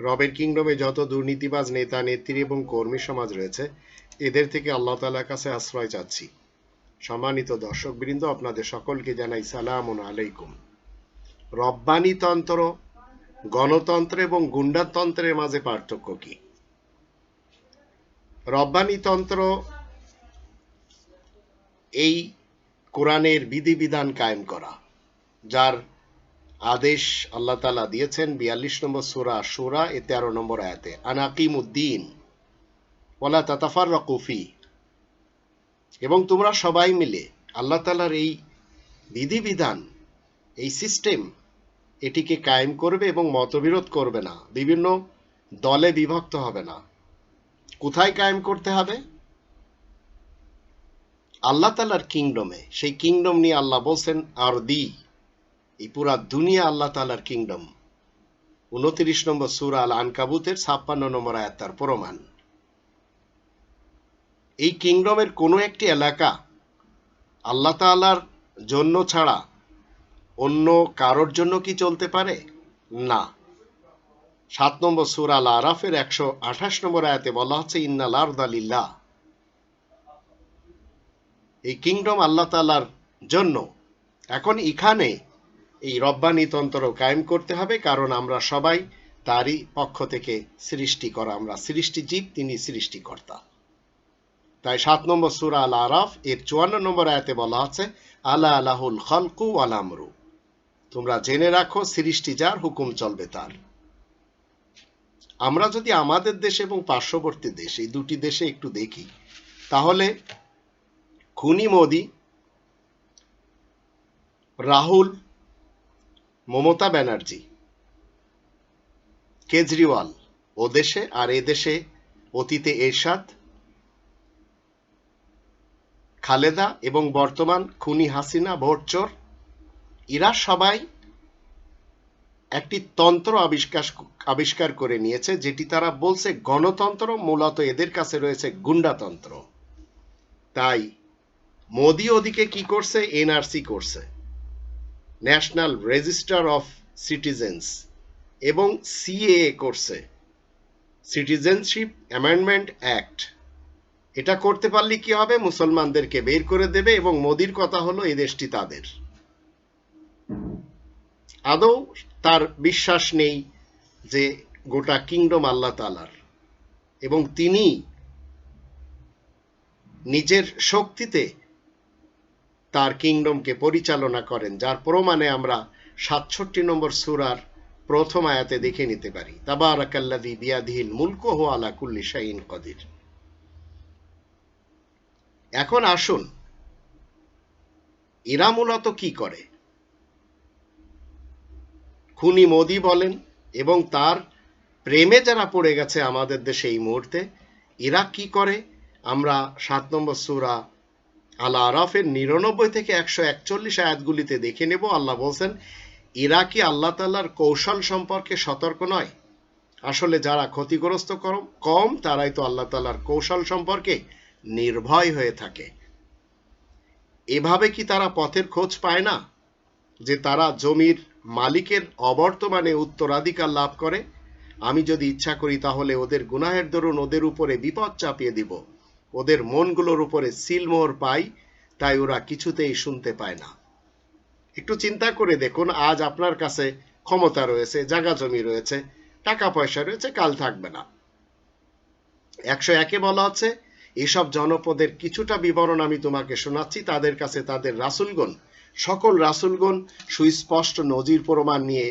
রবের কিংডমে যত দুর্নীতিবাজ নেতা, নেত্রী এবং কর্মী সমাজ রয়েছে, এদের থেকে আল্লাহ তাআলার কাছে আশ্রয় চাচ্ছি। সম্মানিত দর্শকবৃন্দ, আপনাদের সকলকে জানাই সালাম আলাইকুম। রব্বানি তন্ত্র, গণতন্ত্র এবং গুন্ডাতন্ত্রের মাঝে পার্থক্য কি? রব্বানি তন্ত্র এই কোরআনের বিধিবিধান কায়েম করা, যার আদেশ আল্লাহ তালা দিয়েছেন বিয়াল্লিশ নম্বর সুরা সুরা এ তেরো নম্বর আয়াতে। আনাকিম উদ্দিন ওলা তাতাফার রকুফি এবং তোমরা সবাই মিলে আল্লাহ তালার এই বিধিবিধান, এই সিস্টেম এটিকে কায়েম করবে এবং মতবিরোধ করবে না। বিভিন্ন দলে বিভক্ত হবে না। কোথায় কায়েম করতে হবে? আল্লাহ তালার কিংডমে। সেই কিংডম নিয়ে আল্লাহ বলছেন আর দি এই পুরা দুনিয়া আল্লাহ তালার কিংডম উনত্রিশ নম্বর সুরা আল আনকাবুতের ছাপ্পান্ন নম্বর আয়াত তার প্রমাণ। এই কিংডমের কোনো একটি এলাকা আল্লাহ তালার জন্য ছাড়া অন্য কারোর জন্য কি চলতে পারে? না। সাত নম্বর সুরা আল আরাফের একশো আঠাশ নম্বর আয়াতে বলা হচ্ছে, ইন্নাল আরদালিল্লাহ এই কিংডম আল্লাহ তালার জন্য। এখন এখানে এই রব্বানি তন্ত্র কায়েম করতে হবে, কারণ আমরা সবাই তারই পক্ষ থেকে সৃষ্টি করা আমরা সৃষ্টিজীব, তিনি সৃষ্টিকর্তা। তাই সাত নম্বর সুরা আল আরাফ এর চুয়ান্ন নম্বর আয়াতে বলা আছে আল্লাহ আলাহুল খলকু আলামরু তোমরা জেনে রাখো, সৃষ্টি যার, হুকুম চলবে তার। আমরা যদি আমাদের দেশ এবং পার্শ্ববর্তী দেশ, এই দুটি দেশে একটু দেখি, তাহলে খুনি মোদি, রাহুল মমতা ব্যানার্জি, কেজরিওয়াল, ও দেশে আর এ দেশে অতীতে এরশাদ, খালেদা এবং বর্তমান খুনি হাসিনা ভোটচোর এরা সবাই একটি তন্ত্র আবিষ্কার আবিষ্কার করে নিয়েছে, যেটি তারা বলছে গণতন্ত্র মূলত এদের কাছে রয়েছে গুন্ডাতন্ত্র। তাই মোদি ওদিকে কি করছে? এনআরসি করছে। ন্যাশনাল রেজিস্টার অফ সিটিজেন্স এবং সিএএ করছে। সিটিজেনশিপ অ্যামেন্ডমেন্ট অ্যাক্ট এটা করতে পারলে কি হবে? মুসলমানদেরকে বের করে দেবে এবং মোদির কথা হলো এই দেশটি তাদের। আদৌ তার বিশ্বাস নেই যে গোটা কিংডম আল্লাহ তালার এবং তিনি নিজের শক্তিতে তার কিংডমকে পরিচালনা করেন, যার প্রমাণে আমরা সাতষট্টি নম্বর সুরার প্রথম আয়াতে দেখে নিতে পারি। তাবারাকাল্লাযী বিয়াদিহিল মুলকু হুয়া আলা কুল্লি কদির। এখন আসুন, এরা মূলত কি করে? খুনি মোদি বলেন, এবং তার প্রেমে যারা পড়ে গেছে আমাদের দেশে এই মুহূর্তে, এরা কি করে? আমরা সাত নম্বর সুরা আল্লাহ আরাফের নিরানব্বই থেকে একশো একচল্লিশ আয়াতগুলিতে দেখে নেব। আল্লাহ বলছেন, এরা কি আল্লাহ তাল্লার কৌশল সম্পর্কে সতর্ক নয়? আসলে যারা ক্ষতিগ্রস্ত কম, তারাই তো আল্লাহ তাল্লার কৌশল সম্পর্কে নির্ভয় হয়ে থাকে। এভাবে কি তারা পথের খোঁজ পায় না? যে তারা জমির মালিকের অবর্তমানে উত্তরাধিকার লাভ করে? আমি যদি ইচ্ছা করি তাহলে ওদের গুনাহের দরুন ওদের উপরে বিপদ চাপিয়ে দিব। ওদের মনগুলোর উপরে সিলমোহর পাই, তাই ওরা কিছুতেই শুনতে পায় না। একটু চিন্তা করে দেখুন, আজ আপনার কাছে ক্ষমতা রয়েছে, জায়গা জমি রয়েছে, টাকা পয়সা রয়েছে, কাল থাকবে না। একশো একে বলা হচ্ছে এসব জনপদের কিছুটা বিবরণ আমি তোমাকে শোনাচ্ছি, তাদের কাছে তাদের রাসুলগণ, সকল রাসুলগণ সুস্পষ্ট নজির প্রমাণ নিয়ে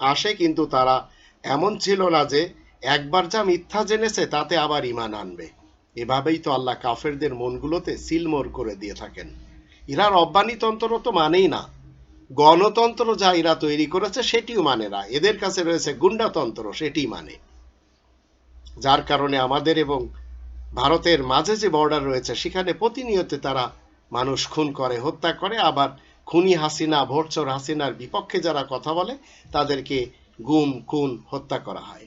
আসে, কিন্তু তারা এমন ছিল না যে একবার যা মিথ্যা জেনেছে তাতে আবার ইমান আনবে। এভাবেই তো আল্লাহ কাফেরদের মনগুলোতে সিলমোর করে দিয়ে থাকেন। এরা রব্বানিতন্ত্র তো মানেই না। গণতন্ত্র যা এরা তৈরি করেছে সেটিও মানে না। এদের কাছে রয়েছে গুন্ডাতন্ত্র সেটি মানে। যার কারণে আমাদের এবং ভারতের মাঝে যে বর্ডার রয়েছে, সেখানে প্রতিনিয়ত তারা মানুষ খুন করে, হত্যা করে। আবার খুনি হাসিনা, ভোটচোর হাসিনার বিপক্ষে যারা কথা বলে, তাদেরকে গুম, খুন, হত্যা করা হয়।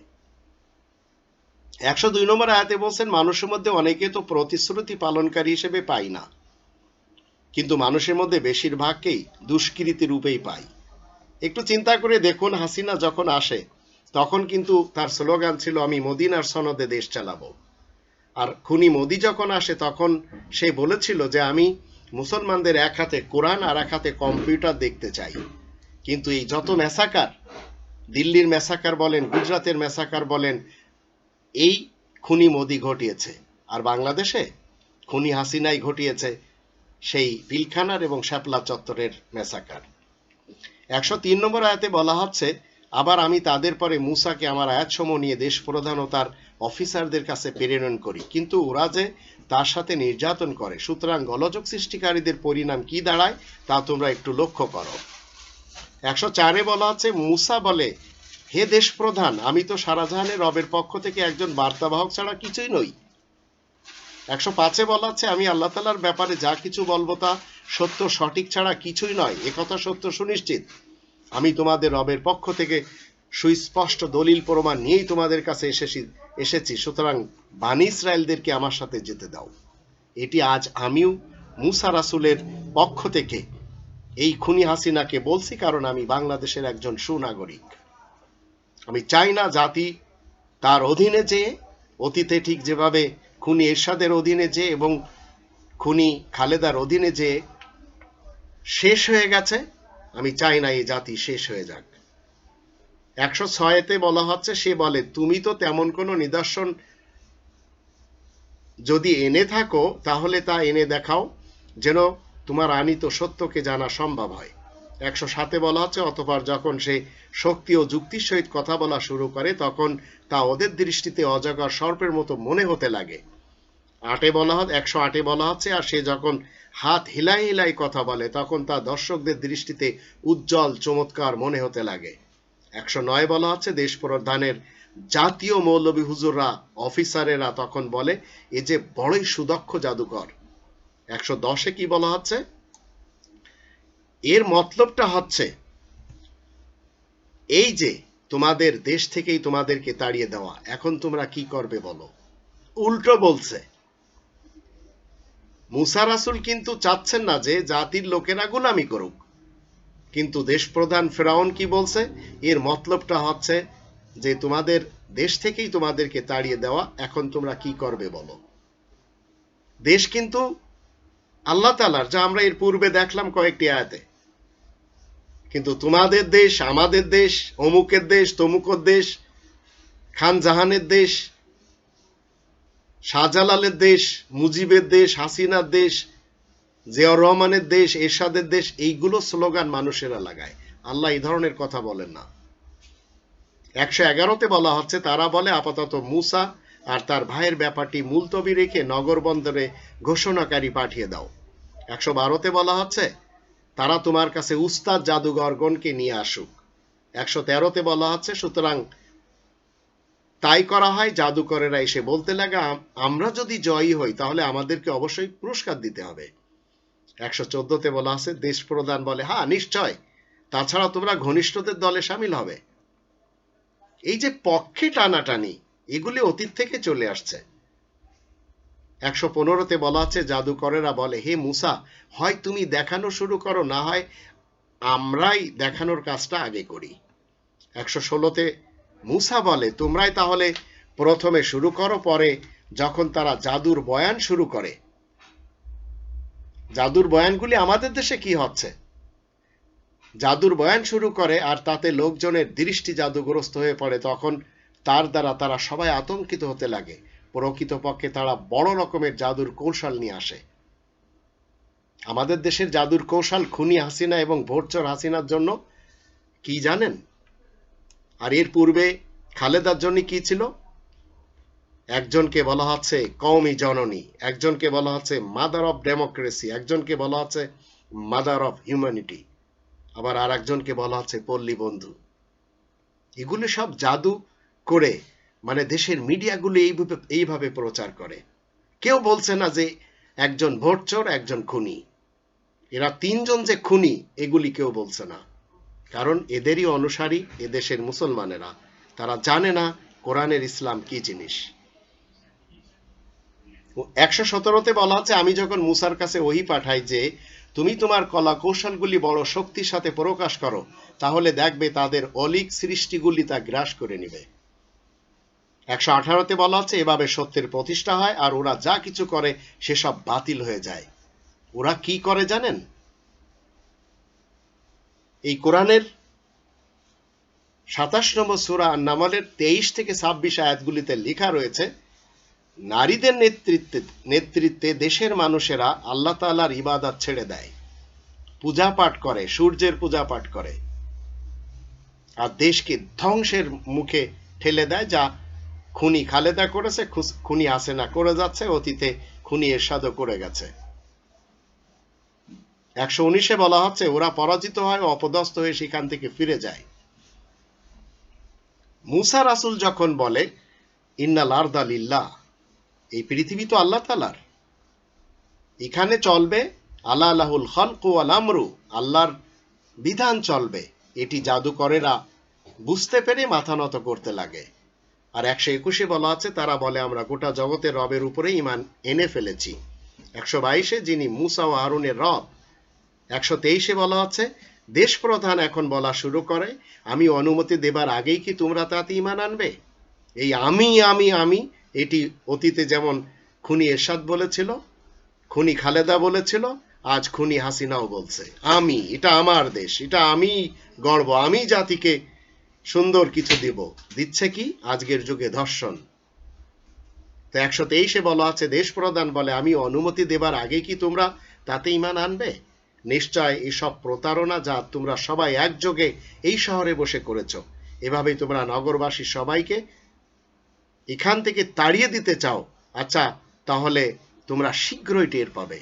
একশো দুই নম্বর আয়াতে বলছেন, মানুষের মধ্যে অনেকে তো প্রতিশ্রুতি পালনকারী হিসেবে পাই না। কিন্তু মানুষের মধ্যে বেশিরভাগকেই দুষ্কৃতি রূপেই পাই। একটু চিন্তা করে দেখুন, হাসিনা যখন আসে, তখন কিন্তু তার স্লোগান ছিল, আমি মদিনার সনদে দেশ চালাবো। আর খুনি মোদি যখন আসে, তখন সে বলেছিল যে, আমি মুসলমানদের এক হাতে কোরআন, আর এক হাতে কম্পিউটার দেখতে চাই। কিন্তু এই যত মেসাকার দিল্লির মেসাকার বলেন গুজরাতের মেসাকার বলেন এই খুনি মোদি ঘটিয়েছে। আর বাংলাদেশে খুনি হাসিনাই ঘটিয়েছে সেই পিলখানার এবং শ্যাপলা চত্বরের মেসাকার। একশো তিন নম্বর আয়াতে বলা হচ্ছে, আবার আমি তাদের পরে মুসাকে আমার আয়াতসমূহ নিয়ে দেশ প্রধান ও তার অফিসারদের কাছে প্রেরণ করি। কিন্তু ওরা যে তার সাথে নির্যাতন করে, সুতরাং গলযোগ সৃষ্টিকারীদের পরিণাম কি দাঁড়ায় তা তোমরা একটু লক্ষ্য করো। একশো চারে বলা হচ্ছে, মুসা বলে হে দেশ প্রধান আমি তো সারাজাহানের রবের পক্ষ থেকে একজন বার্তাবাহক ছাড়া কিছুই নই। একশো পাঁচে বলা হচ্ছে আমি আল্লাহ তালার ব্যাপারে যা কিছু বলব তা সত্য, সঠিক ছাড়া কিছুই নয়। একথা সত্য সুনিশ্চিত। আমি তোমাদের রবের পক্ষ থেকে সুস্পষ্ট দলিল প্রমাণ নিয়েই তোমাদের কাছে এসেছি এসেছি। সুতরাং বানি ইসরায়েলদেরকে আমার সাথে যেতে দাও। এটি আজ আমিও মুসা রাসুলের পক্ষ থেকে এই খুনি হাসিনাকে বলছি, কারণ আমি বাংলাদেশের একজন সুনাগরিক। আমি চাই না জাতি তার অধীনে যে, অতীতে ঠিক যেভাবে খুনি এরশাদের অধীনে যে এবং খুনি খালেদার অধীনে যে শেষ হয়ে গেছে, আমি চাই না এই জাতি শেষ হয়ে যাক। একশো ছয়েতে বলা হচ্ছে, সে বলে, তুমি তো তেমন কোনো নিদর্শন যদি এনে থাকো, তাহলে তা এনে দেখাও, যেন তোমার আনিত সত্যকে জানা সম্ভব হয়। একশো সাতে বলা হচ্ছে অতপর যখন সে শক্তি ও যুক্তির সহিত কথা বলা শুরু করে, তখন তা ওদের দৃষ্টিতে অজগর সর্পের মতো মনে হতে লাগে। আটে বলা হচ্ছে একশো আটে বলা হচ্ছে আর সে যখন হাত হিলাই হিলাই কথা বলে, তখন তা দর্শকদের দৃষ্টিতে উজ্জ্বল, চমৎকার মনে হতে লাগে। একশো নয় বলা হচ্ছে দেশ প্রধানের জাতীয় মৌলবী হুজুররা, অফিসারেরা তখন বলে, এ যে বড়ই সুদক্ষ জাদুকর। একশো দশে কি বলা হচ্ছে এর মতলবটা হচ্ছে, এই যে তোমাদের দেশ থেকেই তোমাদেরকে তাড়িয়ে দেওয়া, এখন তোমরা কি করবে বলো? উল্টো বলছে, মুসা রাসুল কিন্তু চাচ্ছেন না যে জাতির লোকেরা গোলামি করুক। কিন্তু দেশ প্রধান ফেরাউন কি বলছে? এর মতলবটা হচ্ছে যে তোমাদের দেশ থেকেই তোমাদেরকে তাড়িয়ে দেওয়া, এখন তোমরা কি করবে বলো? দেশ কিন্তু আল্লাহ তালার যা আমরা এর পূর্বে দেখলাম কয়েকটি আয়াতে কিন্তু তোমাদের দেশ, আমাদের দেশ, অমুকের দেশ, তমুকের দেশ, খান জাহানের দেশ, শাহজালালের দেশ, মুজিবের দেশ, হাসিনার দেশ, জিয়াউর রহমানের দেশ, এরশাদের দেশ, এইগুলো স্লোগান মানুষেরা লাগায়। আল্লাহ এই ধরনের কথা বলেন না। একশো এগারোতে বলা হচ্ছে, তারা বলে, আপাতত মুসা আর তার ভাইয়ের ব্যাপারটি মুলতবি রেখে নগর বন্দরে ঘোষণাকারী পাঠিয়ে দাও। একশো বারোতে বলা হচ্ছে তারা তোমার কাছে উস্তাদ জাদুঘরগণকে নিয়ে আসুক। একশো তেরোতে বলা হচ্ছে, সুতরাং তাই করা হয়, জাদুকরেরা এসে বলতে লাগা, আমরা যদি জয়ী হই, তাহলে আমাদেরকে অবশ্যই পুরস্কার দিতে হবে। একশো চোদ্দতে বলা আছে দেশ প্রধান বলে হ্যাঁ নিশ্চয়। তাছাড়া তোমরা ঘনিষ্ঠদের দলে সামিল হবে। এই যে পক্ষে টানাটানি, এগুলি অতীত থেকে চলে আসছে। একশো পনেরোতে বলা আছে, জাদুকরেরা বলে, হে মুসা, হয় তুমি দেখানো শুরু করো, না হয় আমরাই দেখানোর কাজটা আগে করি। একশো ষোলোতে মুসা বলে, তোমরাই তাহলে প্রথমে শুরু করো, পরে যখন তারা জাদুর বয়ান শুরু করে। জাদুর বয়ানগুলি আমাদের দেশে কি হচ্ছে? জাদুর বয়ান শুরু করে আর তাতে লোকজনের দৃষ্টি জাদুগ্রস্ত হয়ে পড়ে, তখন তার দ্বারা তারা সবাই আতঙ্কিত হতে লাগে। প্রকৃতপক্ষে তারা বড় রকমের জাদুর কৌশল নিয়ে আসে। আমাদের দেশের জাদুর কৌশল খুনি হাসিনা এবং ভোটচর হাসিনার জন্য কি জানেন? আর এর পূর্বে খালেদার জন্য কি ছিল? একজনকে বলা হচ্ছে কওমি জননী, একজনকে বলা হচ্ছে মাদার অফ ডেমোক্রেসি একজনকে বলা হচ্ছে মাদার অফ হিউম্যানিটি আবার আর একজনকে বলা হচ্ছে পল্লী বন্ধু। এগুলি সব জাদু করে মানে দেশের মিডিয়াগুলি এইভাবে এইভাবে প্রচার করে। কেউ বলছে না যে একজন ভোটচোর, একজন খুনি। এরা তিনজন যে খুনি, এগুলি কেউ বলছে না। কারণ এদেরই অনুসারী এদেশের মুসলমানেরা। তারা জানে না কোরআনের ইসলাম কি জিনিস। একশো সতেরোতে বলা হচ্ছে আমি যখন মুসার কাছে ওহি পাঠাই যে, তুমি তোমার কলা কৌশলগুলি বড় শক্তির সাথে প্রকাশ করো, তাহলে দেখবে তাদের অলিক সৃষ্টিগুলি তা গ্রাস করে নিবে। একশো আঠারোতে বলা হচ্ছে, এভাবে সত্যের প্রতিষ্ঠা হয় আর ওরা যা কিছু করে সেসব বাতিল হয়ে যায়। ওরা কি করে জানেন? এই কোরআনের সাতাশ নম্বর সুরা নামালের তেইশ থেকে ছাব্বিশ আয়াতগুলিতে লেখা রয়েছে, নারীদের নেতৃত্বে নেতৃত্বে দেশের মানুষেরা আল্লাহ তালার ইবাদত ছেড়ে দেয়। পূজা পাঠ করে, সূর্যের পূজা পাঠ করে। আর দেশকে ধ্বংসের মুখে ঠেলে দেয়, যা খুনি খালেদা করেছে খুনি হাসেনা করে যাচ্ছে, অতীতে খুনি এরশাদও করে গেছে। একশো উনিশে বলা হচ্ছে, ওরা পরাজিত হয় অপদস্থ হয়ে সেখান থেকে ফিরে যায়। মুসা রাসুল যখন বলে ইন্নাল আরদালিল্লাহ এই পৃথিবী তো আল্লাহ তালার এখানে চলবে আল্লাহ আল্লাহুল খলকু আল আমরু আল্লাহর বিধান চলবে। এটি জাদুকরেরা বুঝতে পেরে মাথা নত করতে লাগে। আর একশো একুশে বলা আছে, তারা বলে, আমরা গোটা জগতের রবের উপরে ইমান এনে ফেলেছি। একশো বাইশে যিনি মুসা ও আরুনের রব, একশো তেইশে বলা আছে, দেশ প্রধান এখন বলা শুরু করে, আমি অনুমতি দেবার আগেই কি তোমরা তাতে ইমান আনবে? এই আমি আমি আমি, এটি অতীতে যেমন খুনি এরশাদ বলেছিল, খুনি খালেদা বলেছিল, আজ খুনি হাসিনাও বলছে। আমি, এটা আমার দেশ, এটা আমি গর্ব, আমি জাতিকে সুন্দর কিছু দিব। দিচ্ছে কি? আজকের যুগে ধর্ষণ। তো একশো তেইশে বলা আছে, দেশ প্রধান বলে, আমি অনুমতি দেবার আগে কি তোমরা তাতে ইমান আনবে? নিশ্চয় এসব প্রতারণা যা তোমরা সবাই একযোগে এই শহরে বসে করেছ, এভাবেই তোমরা নগরবাসী সবাইকে এখান থেকে তাড়িয়ে দিতে চাও। আচ্ছা তাহলে তোমরা শীঘ্রই টের পাবে।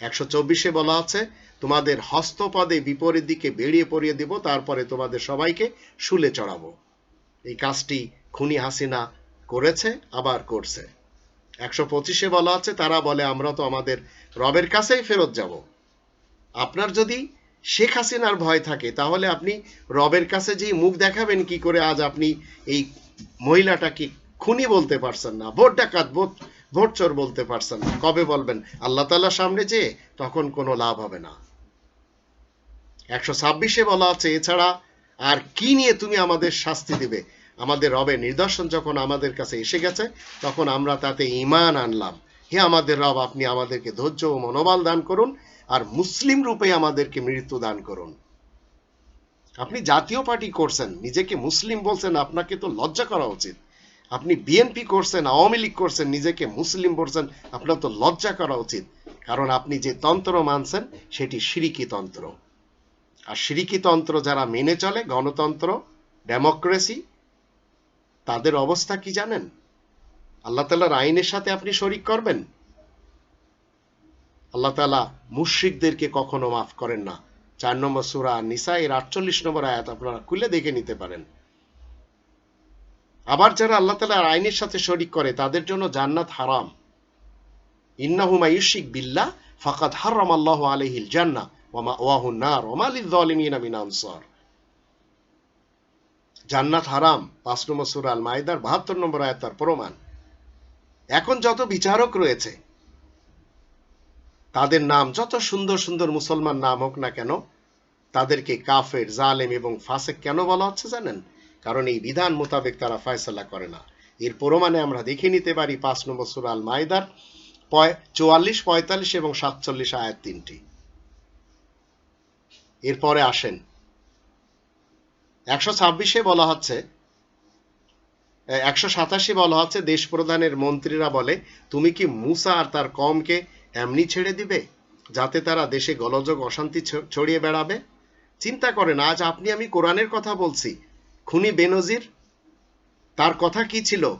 একশো চব্বিশে বলা আছে তোমাদের হস্তপদে বিপরীত দিকে বেরিয়ে পড়িয়ে দিব, তারপরে তোমাদের সবাইকে শুলে চড়াবো। এই কাজটি খুনি হাসিনা করেছে, আবার করছে। একশো পঁচিশে বলা আছে, তারা বলে, আমরা তো আমাদের রবের কাছেই ফেরত যাব। আপনার যদি শেখ হাসিনার ভয় থাকে, তাহলে আপনি রবের কাছে যে মুখ দেখাবেন, কি করে আজ আপনি এই মহিলাটাকে খুনি বলতে পারছেন না, ভোট ডাকাত, ভোট ভোট চোর বলতে পারছেন না। কবে বলবেন, আল্লাহ তাল্লাহ সামনে যেয়ে তখন কোনো লাভ হবে না। একশো ছাব্বিশে বলা আছে, এছাড়া আর কি নিয়ে তুমি আমাদের শাস্তি দিবে? আমাদের রবের নিদর্শন যখন আমাদের কাছে এসে গেছে, তখন আমরা তাতে ইমান আনলাম। হে আমাদের রব, আপনি আমাদেরকে ধৈর্য ও মনোবল দান করুন আর মুসলিম রূপে আমাদেরকে মৃত্যু দান করুন। আপনি জাতীয় পার্টি করছেন, নিজেকে মুসলিম বলছেন, আপনাকে তো লজ্জা করা উচিত। আপনি বিএনপি করছেন, আওয়ামী লীগ করছেন, নিজেকে মুসলিম বলছেন, আপনার তো লজ্জা করা উচিত। কারণ আপনি যে তন্ত্র মানছেন, সেটি সিরিকি তন্ত্র। আর সিরিকি তন্ত্র যারা মেনে চলে, গণতন্ত্র, ডেমোক্রেসি, তাদের অবস্থা কি জানেন? আল্লাহ তালার আইনের সাথে আপনি শরিক করবেন? আল্লাহ তালা মুশ্রিকদেরকে কখনো মাফ করেন না। চার নম্বর সুরা নিসা এর আটচল্লিশ নম্বর আয়াত আপনারা খুলে দেখে নিতে পারেন। আবার যারা আল্লাহ তালার আইনের সাথে শরিক করে, তাদের জন্য জান্নাত হারাম। ইন্নাহুমা ইউশিক বিল্লাহ, ফাকাদ হারাম আল্লাহ আলহিল জান্না জান্নাত হারাম, পাঁচ নম্বর সূরা আল মাইদার বাহাত্তর নম্বর আয়াত প্রমাণ। এখন যত বিচারক রয়েছে, তাদের নাম, যত সুন্দর সুন্দর মুসলমান নাম হোক না কেন, তাদেরকে কাফের, জালেম এবং ফাসেক কেন বলা হচ্ছে জানেন? কারণ এই বিধান মোতাবেক তারা ফয়সলা করে না। এর প্রমাণে আমরা দেখে নিতে পারি পাঁচ নম্বর সুরাল মাইদার চুয়াল্লিশ, পঁয়তাল্লিশ এবং সাতচল্লিশ আয়াত তিনটি। এরপরে আসেন। একশো ছাব্বিশে বলা হচ্ছে, একশো সাতাশি বলা হচ্ছে, দেশ প্রধানের মন্ত্রীরা বলে, তুমি কি মুসা আর তার কমকে এমনি ছেড়ে দিবে? যাতে তারা দেশে গলযোগ, অশান্তি ছড়িয়ে বেড়াবে? চিন্তা করেন, আজ আপনি আমি কোরআনের কথা বলছি। খুনি বেনজির, তার কথা কি ছিল?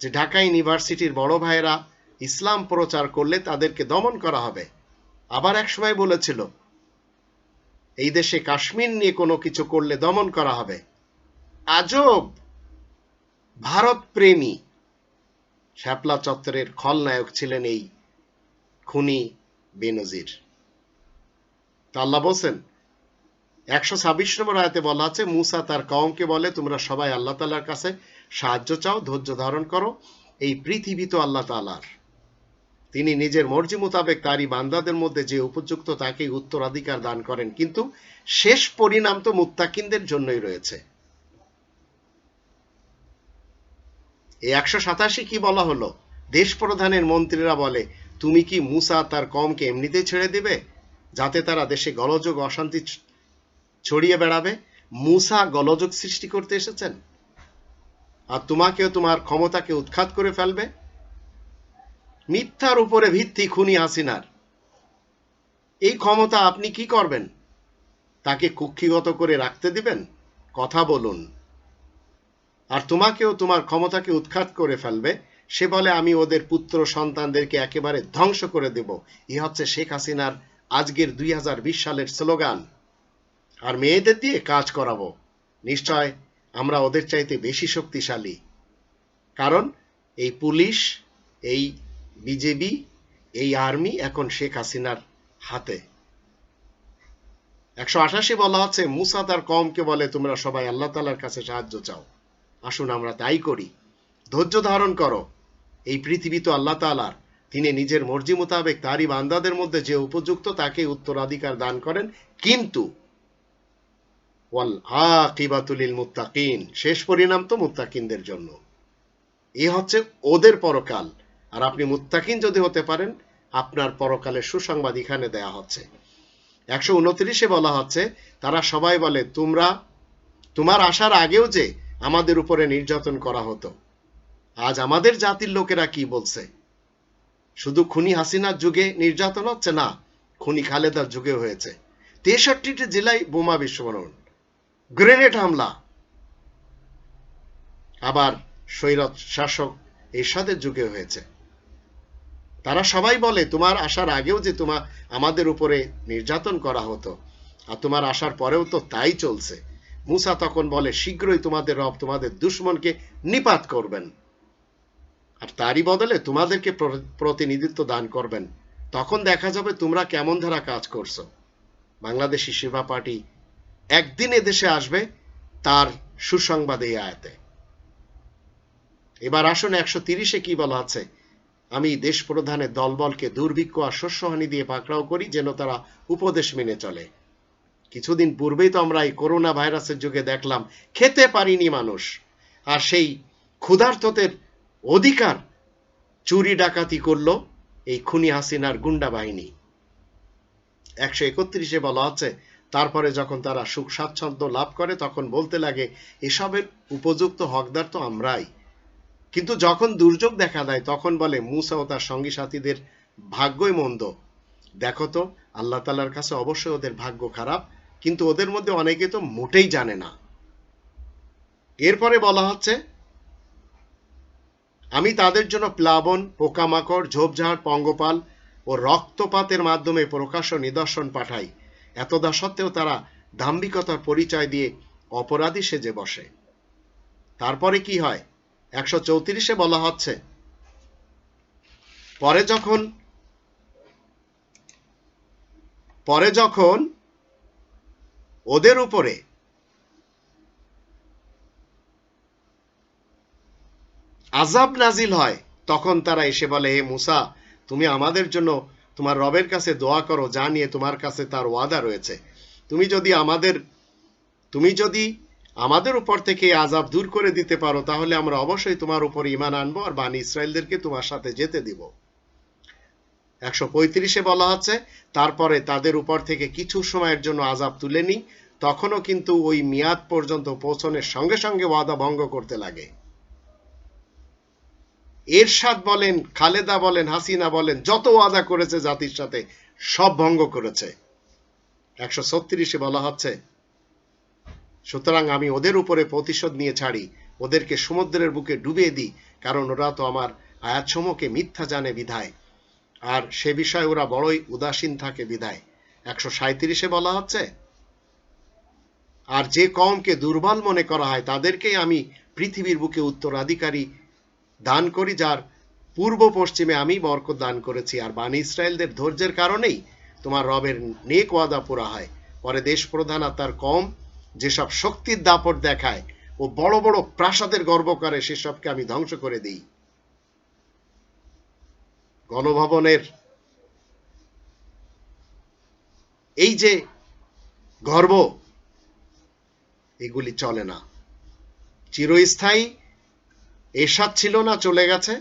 যে ঢাকা ইউনিভার্সিটির বড় ভাইয়েরা ইসলাম প্রচার করলে তাদেরকে দমন করা হবে। আবার এক সময় বলেছিল এই দেশে কাশ্মীর নিয়ে কোনো কিছু করলে দমন করা হবে? আজব! ভারত প্রেমী। শ্যাপলা চত্বরের খলনায়ক ছিলেন এই খুনি বেনজির। আল্লাহ বলছেন, একশো ছাব্বিশ নম্বর আয়তে বলা আছে, মুসা তার কওমকে বলে, তোমরা সবাই আল্লাহ তালার কাছে সাহায্য চাও, ধৈর্য ধারণ করো, এই পৃথিবী তো আল্লাহ তালার তিনি নিজের মর্জি মোতাবেক তারই বান্দাদের মধ্যে যে উপযুক্ত তাকেই উত্তরাধিকার দান করেন। কিন্তু শেষ পরিণাম তো মুত্তাকিনদের জন্যই রয়েছে। এই একশো সাতাশি কি বলা হলো? দেশ প্রধানের মন্ত্রীরা বলে, তুমি কি মুসা তার কমকে এমনিতেই ছেড়ে দিবে? যাতে তারা দেশে গলযোগ অশান্তি ছড়িয়ে বেড়াবে? মুসা গলযোগ সৃষ্টি করতে এসেছেন? আর তোমাকেও তোমার ক্ষমতাকে উৎখাত করে ফেলবে? মিথ্যার উপরে ভিত্তি খুনি হাসিনার। এই ক্ষমতা আপনি কি করবেন? তাকে কুক্ষিগত করে রাখতে দিবেন? কথা বলুন। আর তোমাকেও তোমার ক্ষমতাকে উৎখাত করে ফেলবে। সে বলে, আমি ওদের পুত্র সন্তানদেরকে একেবারে ধ্বংস করে দেব। ই হচ্ছে শেখ হাসিনার আজকের দুই হাজার বিশ সালের স্লোগান। আর মেয়েদের দিয়ে কাজ করাবো। নিশ্চয় আমরা ওদের চাইতে বেশি শক্তিশালী। কারণ এই পুলিশ, এই বিজেপি, এই আর্মি, এখন শেখ হাসিনার হাতে। একশো আঠাশি বলা হচ্ছে, মুসা তার কমকে বলে, তোমরা সবাই আল্লাহ তালার কাছে সাহায্য চাও। আসুন, আমরা তাই করি। ধৈর্য ধারণ করো। এই পৃথিবী তো আল্লাহ তালার তিনি নিজের মর্জি মোতাবেক তারই বান্দাদের মধ্যে যে উপযুক্ত, তাকে উত্তরাধিকার দান করেন। কিন্তু শেষ পরিণাম তো মুত্তাকিনদের জন্য। এ হচ্ছে ওদের পরকাল। আর আপনি মুত্তাকিন যদি হতে পারেন, আপনার পরকালের সুসংবাদ এখানে দেয়া হচ্ছে। একশো উনত্রিশে বলা হচ্ছে, তারা সবাই বলে, তোমরা, তোমার আসার আগেও যে আমাদের উপরে নির্যাতন করা হতো, আজ আমাদের জাতির লোকেরা কি বলছে? শুধু খুনি হাসিনার যুগে নির্যাতন হচ্ছে না, খুনি খালেদার যুগে হয়েছে। তেষট্টিটি জেলায় বোমা বিস্ফোরণ, গ্রেনেড হামলা। আবার সৈরত শাসক এরশাদের যুগে হয়েছে। তারা সবাই বলে, তোমার আসার আগেও যে তোমার আমাদের উপরে নির্যাতন করা হতো আর তোমার আসার পরেও তো তাই চলছে। মুসা তখন বলে, শীঘ্রই তোমাদের রব তোমাদের দুশ্মনকে নিপাত করবেন আর তারই বদলে তোমাদেরকে প্রতিনিধিত্ব দান করবেন। তখন দেখা যাবে তোমরা কেমন ধারা কাজ করছ। বাংলাদেশি সেবা পার্টি একদিন এদেশে আসবে তার সুসংবাদ এই আয়াতে। এবার আসুন একশো তিরিশে কি বলা আছে? আমি দেশ প্রধানের দলবলকে দুর্ভিক্ষ আর শস্যহানি দিয়ে পাকড়াও করি যেন তারা উপদেশ মেনে চলে। কিছুদিন পূর্বেই তো আমরা এই করোনা ভাইরাসের যুগে দেখলাম, খেতে পারিনি মানুষ। আর সেই ক্ষুধার্তদের অধিকার চুরি ডাকাতি করল এই খুনি হাসিনার গুন্ডা বাহিনী। একশো একত্রিশে বলা আছে, তারপরে যখন তারা সুখ স্বাচ্ছন্দ্য লাভ করে তখন বলতে লাগে, এসবের উপযুক্ত হকদার তো আমরাই। কিন্তু যখন দুর্যোগ দেখা দেয়, তখন বলে, মুসা ও তার সঙ্গী সাথীদের ভাগ্যই মন্দ। দেখো তো, আল্লাহ তালার কাছে অবশ্যই ওদের ভাগ্য খারাপ, কিন্তু ওদের মধ্যে অনেকে তো মোটেই জানে না। এরপরে বলা হচ্ছে, আমি তাদের জন্য প্লাবন, পোকামাকড়, ঝোপঝাড়, পঙ্গপাল ও রক্তপাতের মাধ্যমে প্রকাশ্য নিদর্শন পাঠাই। এতদা সত্ত্বেও তারা দাম্ভিকতার পরিচয় দিয়ে অপরাধী সেজে বসে। তারপরে কি হয়? একশো চৌত্রিশে বলা হচ্ছে। পরে যখন পরে যখন ওদের উপরে আজাব নাজিল হয়, তখন তারা এসে বলে, হে মুসা, তুমি আমাদের জন্য তোমার রবের কাছে দোয়া করো, যা নিয়ে তোমার কাছে তার ওয়াদা রয়েছে। তুমি যদি আমাদের, তুমি যদি আমাদের উপর থেকে আজাব দূর করে দিতে পারো, তাহলে আমরা অবশ্যই তোমার উপর ইমান আনব আর বানি ইসরায়েলদেরকে তোমার সাথে যেতে দিব। একশো পঁয়ত্রিশে বলা হচ্ছে তারপরে তাদের উপর থেকে কিছু সময়ের জন্য আজাব তুলে নিই, তখনও কিন্তু ওই মেয়াদ পর্যন্ত পৌঁছনের সঙ্গে সঙ্গে ওয়াদা ভঙ্গ করতে লাগে। এরশাদ বলেন, খালেদা বলেন, হাসিনা বলেন, যত ওয়াদা করেছে জাতির সাথে সব ভঙ্গ করেছে। একশো ছত্রিশে বলা হচ্ছে সুতরাং আমি ওদের উপরে প্রতিশোধ নিয়ে ছাড়ি, ওদেরকে সমুদ্রের বুকে ডুবিয়ে দিই, কারণ ওরা তো আমার আয়াতসমূহকে মিথ্যা জানে বিধায়। আর সে বিষয়ে ওরা বড়ই উদাসীন থাকে বিধায়। একশো সাঁত্রিশে বলা হচ্ছে, আর যে কমকে দুর্বল মনে করা হয়, তাদেরকেই আমি পৃথিবীর বুকে উত্তরাধিকারী দান করি, যার পূর্ব পশ্চিমে আমি বরকত দান করেছি। আর বানি ইসরায়েলদের ধৈর্যের কারণেই তোমার রবের নেক ওয়াদা পুরা হয়। পরে দেশ প্রধান আর তার কম যেসব শক্তির দাপট দেখায় ও বড় বড় প্রাসাদের গর্ব করে, সেসবকে আমি ধ্বংস করে দিই। গণভবনের এই যে গর্ব, এগুলি চলে না। চিরস্থায়ী, এরশাদ ছিল না, চলে গেছে।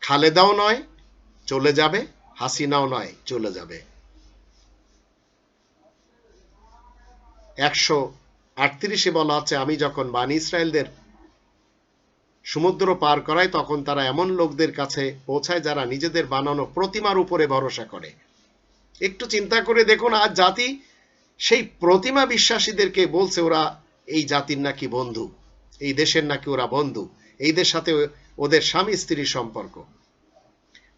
খালেদাও নয়, চলে যাবে। হাসিনাও নয়, চলে যাবে। একশো আটত্রিশে বলা আছে, আমি যখন বানি ইসরায়েলদের সমুদ্র পার করাই, তখন তারা এমন লোকদের কাছে পৌঁছায় যারা নিজেদের বানানো প্রতিমার উপরে ভরসা করে। একটু চিন্তা করে দেখুন, আজ জাতি সেই প্রতিমা বিশ্বাসীদেরকে বলছে, ওরা এই জাতির নাকি বন্ধু, এই দেশের নাকি ওরা বন্ধু, এই দেশ সাথে ওদের স্বামী স্ত্রীর সম্পর্ক।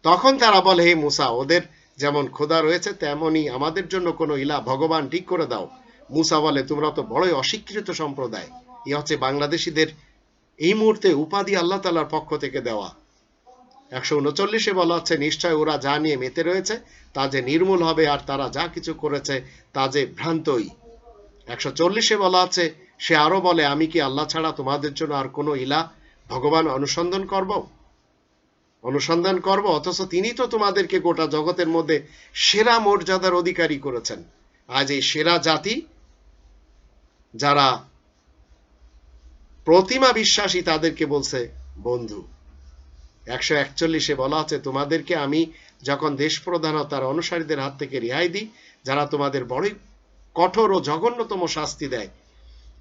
তখন তারা বলে, হে মুসা, ওদের যেমন খোদা রয়েছে তেমনই আমাদের জন্য কোনো ইলা ভগবান ঠিক করে দাও। মুসা বলে, তোমরা তো বড়ই অশিক্ষিত সম্প্রদায়। এ হচ্ছে বাংলাদেশিদের এই মুহূর্তে উপাধি আল্লাহ তালার পক্ষ থেকে দেওয়া। একশো উনচল্লিশে বলা হচ্ছে, নিশ্চয় ওরা যা নিয়ে মেতে রয়েছে, তা যে নির্মূল হবে আর তারা যা কিছু করেছে, তা যে ভ্রান্তই। একশো চল্লিশে বলা আছে, সে আরও বলে, আমি কি আল্লাহ ছাড়া তোমাদের জন্য আর কোনো ইলা ভগবান অনুসন্ধান করব? অনুসন্ধান করব, অথচ তিনি তো তোমাদেরকে গোটা জগতের মধ্যে সেরা মর্যাদার অধিকারী করেছেন। আজ এই সেরা জাতি যারা প্রতিমা বিশ্বাসী তাদেরকে বলছে বন্ধু। একশো একচল্লিশে বলা আছে, তোমাদেরকে আমি যখন দেশ প্রধান তার অনুসারীদের হাত থেকে রেহাই দিই, যারা তোমাদের বড়ই কঠোর ও জঘন্যতম শাস্তি দেয়,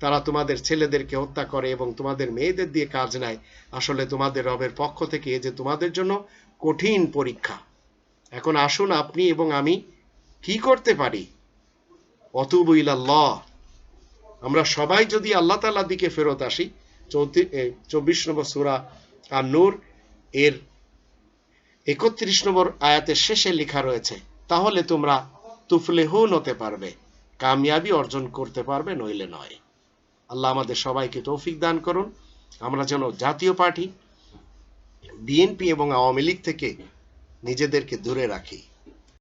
তারা তোমাদের ছেলেদেরকে হত্যা করে এবং তোমাদের মেয়েদের দিয়ে কাজ নেয়। আসলে তোমাদের রবের পক্ষ থেকে এ যে তোমাদের জন্য কঠিন পরীক্ষা। এখন আসুন আপনি এবং আমি কি করতে পারি? অতুবু ইলাল্লাহ। আমরা সবাই যদি আল্লাহ তাল্লাহ দিকে ফেরত আসি চব্বিশ নম্বর সুরা আর নূর এর একত্রিশ নম্বর আয়াতের শেষে লেখা রয়েছে, তাহলে তোমরা তুফলেহুন হতে পারবে, কামিয়াবি অর্জন করতে পারবে, নইলে নয়। আল্লাহ আমাদের সবাইকে তৌফিক দান করুন। আমরা যেন জাতীয় পার্টি, বিএনপি এবং আওয়ামী লীগ থেকে নিজেদেরকে দূরে রাখি।